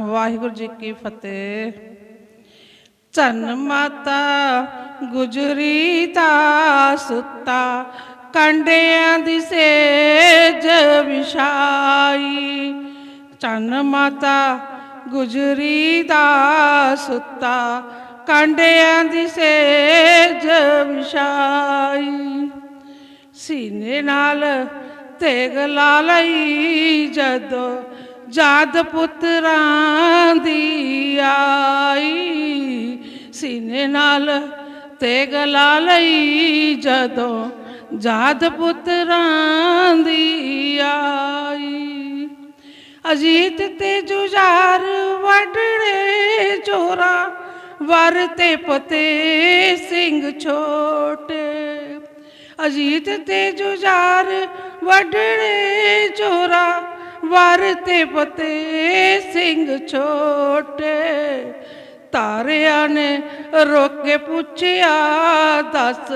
ਵਾਹਿਗੁਰੂ ਜੀ ਕੀ ਫਤਿਹ। ਚੰਨ ਮਾਤਾ ਗੁਜਰੀ ਦਾ ਸੁੱਤਾ, ਕੰਡਿਆਂ ਦੀ ਸੇਜ ਵਿਛਾਈ। ਚੰਨ ਮਾਤਾ ਗੁਜਰੀ ਦਾ ਸੁੱਤਾ, ਕੰਡਿਆਂ ਦੀ ਸੇਜ ਵਿਛਾਈ। ਸੀਨੇ ਨਾਲ ਤੇਗ ਲਾ ਲਈ ਜਦੋਂ ਜਦ ਪੁੱਤਰਾਂ ਦੀ ਆਈ। ਸੀਨੇ ਨਾਲ ਤੇ ਗਲਾ ਲਈ ਜਦੋਂ ਜਦ ਪੁੱਤਰਾਂ ਦੀ ਆਈ। ਅਜੀਤ ਤੇ ਜੁਝਾਰ ਵਡੜੇ ਚੋਰਾ, ਵਰ ਤੇ ਪਤੇ ਸਿੰਘ ਛੋਟੇ। ਅਜੀਤ ਤੇ ਜੁਝਾਰ ਵਡੜੇ ਚੋਰਾ ਵਰ ਤੇ ਪਤੇ ਸਿੰਘ ਛੋਟੇ ਤਾਰਿਆਂ ਨੇ ਰੋਕ ਕੇ ਪੁੱਛਿਆ, ਦੱਸ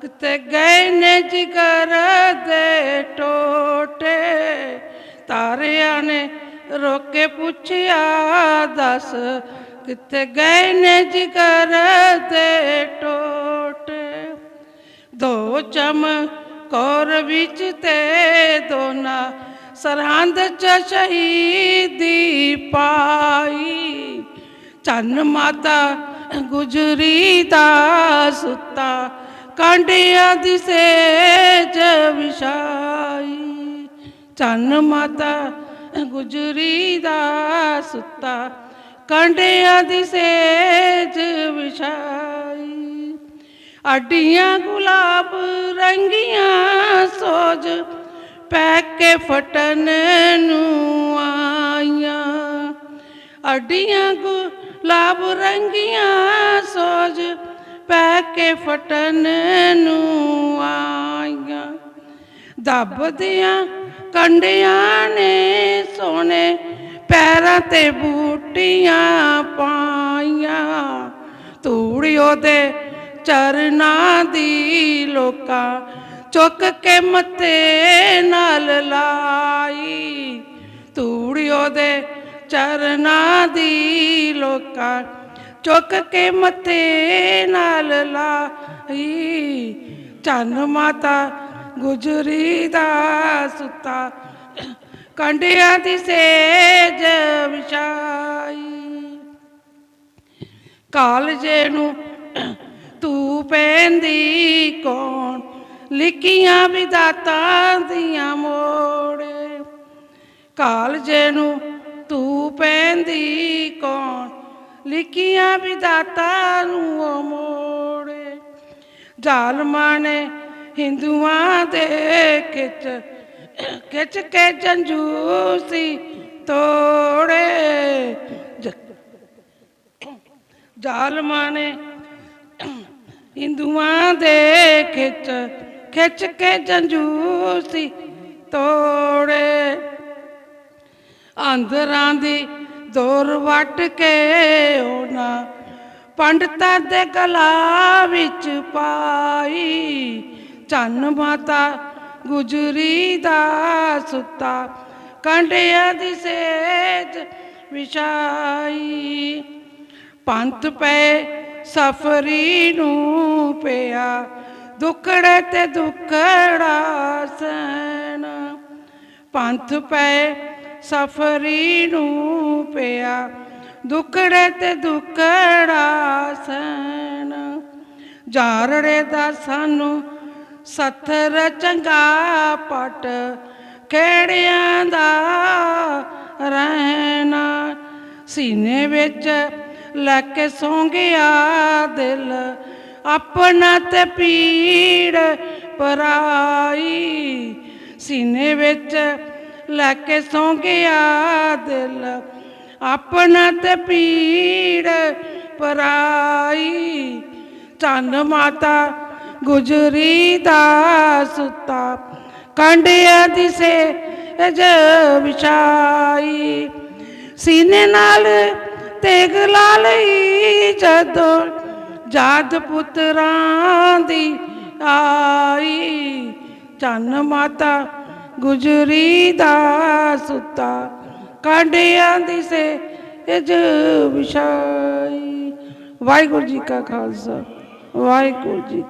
ਕਿਤੇ ਗਏ ਨੇ ਜਿਗਰ ਦੇ ਟੋਟੇ? ਤਾਰਿਆਂ ਨੇ ਰੋਕ ਕੇ ਪੁੱਛਿਆ, ਦੱਸ ਕਿਤੇ ਗਏ ਨੇ ਜਿਗਰ ਦੇ ਟੋਟੇ? ਦੋ ਚਮ ਕੌਰ ਵਿੱਚ ਤੇ ਦੋਨਾ ਸਰਹੰਦ ਚ ਸ਼ਹੀਦੀ ਪਾਈ। ਚੰਨ ਮਾਤਾ ਗੁਜਰੀ ਦਾ ਸੁੱਤਾ, ਕਾਂਡਿਆਂ ਦੀ ਸੇਜ ਵਿਛਾਈ। ਚੰਨ ਮਾਤਾ ਗੁਜਰੀ ਦਾ ਸੁੱਤਾ, ਕਾਂਡਿਆਂ ਦੀ ਸੇਜ ਵਿਛਾਈ। ਅੱਡੀਆਂ ਗੁਲਾਬ ਰੰਗੀਆਂ ਸੋਜ ਪੈ ਕੇ ਫਟਨ ਨੂੰ ਆਈਆਂ। ਅੱਡੀਆਂ ਗੁਲਾਬ ਰੰਗੀਆਂ ਸੋਜ ਪੈ ਕੇ ਫਟਨ ਨੂੰ ਆਈਆਂ। ਦੱਬਦੀਆਂ ਕੰਡਿਆਂ ਨੇ ਸੋਨੇ, ਪੈਰਾਂ ਤੇ ਬੂਟੀਆਂ ਪਾਈਆਂ। ਤੂੜਿਓ ਦੇ ਚਰਨਾਂ ਦੀ ਲੋਕਾਂ ਚੁੱਕ ਕੇ ਮੱਤੇ ਨਾਲ ਲਾਈ ਤੂੜਿਓ ਦੇ ਚਰਨਾਂ ਦੀ ਲੋਕਾਂ ਚੁੱਕ ਕੇ ਮੱਤੇ ਨਾਲ ਲਾਈ। ਚੰਨ ਮਾਤਾ ਗੁਜਰੀ ਦਾ ਸੁੱਤਾ, ਕੰਡਿਆਂ ਦੀ ਸੇਜ ਵਿਛਾਈ। ਕਾਲਜੇ ਨੂੰ ਤੂੰ ਪੈਂਦੀ ਕੌਣ ਲਿਖੀਆਂ ਵਿਦਾਤਾਂ ਦੀਆਂ ਮੋੜੇ। ਕਾਲਜੇ ਨੂੰ ਤੂੰ ਪੈਂਦੀ ਕੌਣ? ਲਿਖੀਆਂ ਵਿਦਾਤਾਂ ਨੂੰ ਉਹ ਮੋੜੇ। ਜ਼ਾਲਮਾਂ ਨੇ ਹਿੰਦੂਆਂ ਦੇ ਖਿੱਚ ਖਿੱਚ ਕੇ ਜੰਜੂਸੀ ਤੋੜੇ। ਜ਼ਾਲਮਾਂ ਨੇ ਹਿੰਦੂਆਂ ਦੇ ਖਿੱਚ ਖਿੱਚ ਕੇ ਜੰਜੂਸੀ ਤੋੜੇ। ਅੰਦਰਾਂ ਦੀ ਦੌਰ ਵੱਟ ਕੇ ਉਹਨਾਂ ਪੰਡਤਾਂ ਦੇ ਗਲਾ ਵਿੱਚ ਪਾਈ। ਚੰਨ ਮਾਤਾ ਗੁਜਰੀ ਦਾ ਸੁੱਤਾ, ਕੰਡਿਆਂ ਦੀ ਸੇਜ ਵਿਛਾਈ। ਪੰਥ ਪਏ ਸਫਰੀ ਨੂੰ ਪਿਆ ਦੁੱਖੜੇ ਤੇ ਦੁੱਖੜਾ ਸੈਨ ਪੰਥ ਪਏ ਸਫਰੀ ਨੂੰ ਪਿਆ ਦੁੱਖੜੇ ਤੇ ਦੁੱਖੜਾ ਸੈਨ ਜਾਰੜੇ ਦਾ ਸਾਨੂੰ ਸੱਥਰ ਚੰਗਾ ਪਟ, ਖੇੜਿਆਂ ਦਾ ਰਹਿਣਾ। ਸੀਨੇ ਵਿੱਚ ਲੈ ਕੇ ਸੌਂ ਗਿਆ ਦਿਲ ਆਪਣਾ ਤੇ ਪੀੜ ਪਰਾਈ। ਸੀਨੇ ਵਿੱਚ ਲੈ ਕੇ ਸੌਂ ਗਿਆ ਦਿਲ। ਆਪਣਾ ਤੇ ਪੀੜ ਪਰਾਈ। ਚੰਨ ਮਾਤਾ ਗੁਜਰੀ ਦਾ ਸੁੱਤਾ। ਕੰਡਿਆਂ ਦੀ ਅਜ ਵਿਛਾਈ। ਸੀਨੇ ਨਾਲ ਤੇਗ ਲਾ ਲਈ ਜਦੋਂ ਜਾਦ ਪੁੱਤਰਾਂ ਦੀ ਆਈ ਚੰਨ ਮਾਤਾ ਗੁਜਰੀ ਦਾ ਸੁੱਤਾ, ਕਾਂਡਿਆਂ ਦੀ ਸੇ ਇਜ ਵਿਛਾਈ। ਵਾਹਿਗੁਰੂ ਜੀ ਕਾ ਖਾਲਸਾ, ਵਾਹਿਗੁਰੂ ਜੀ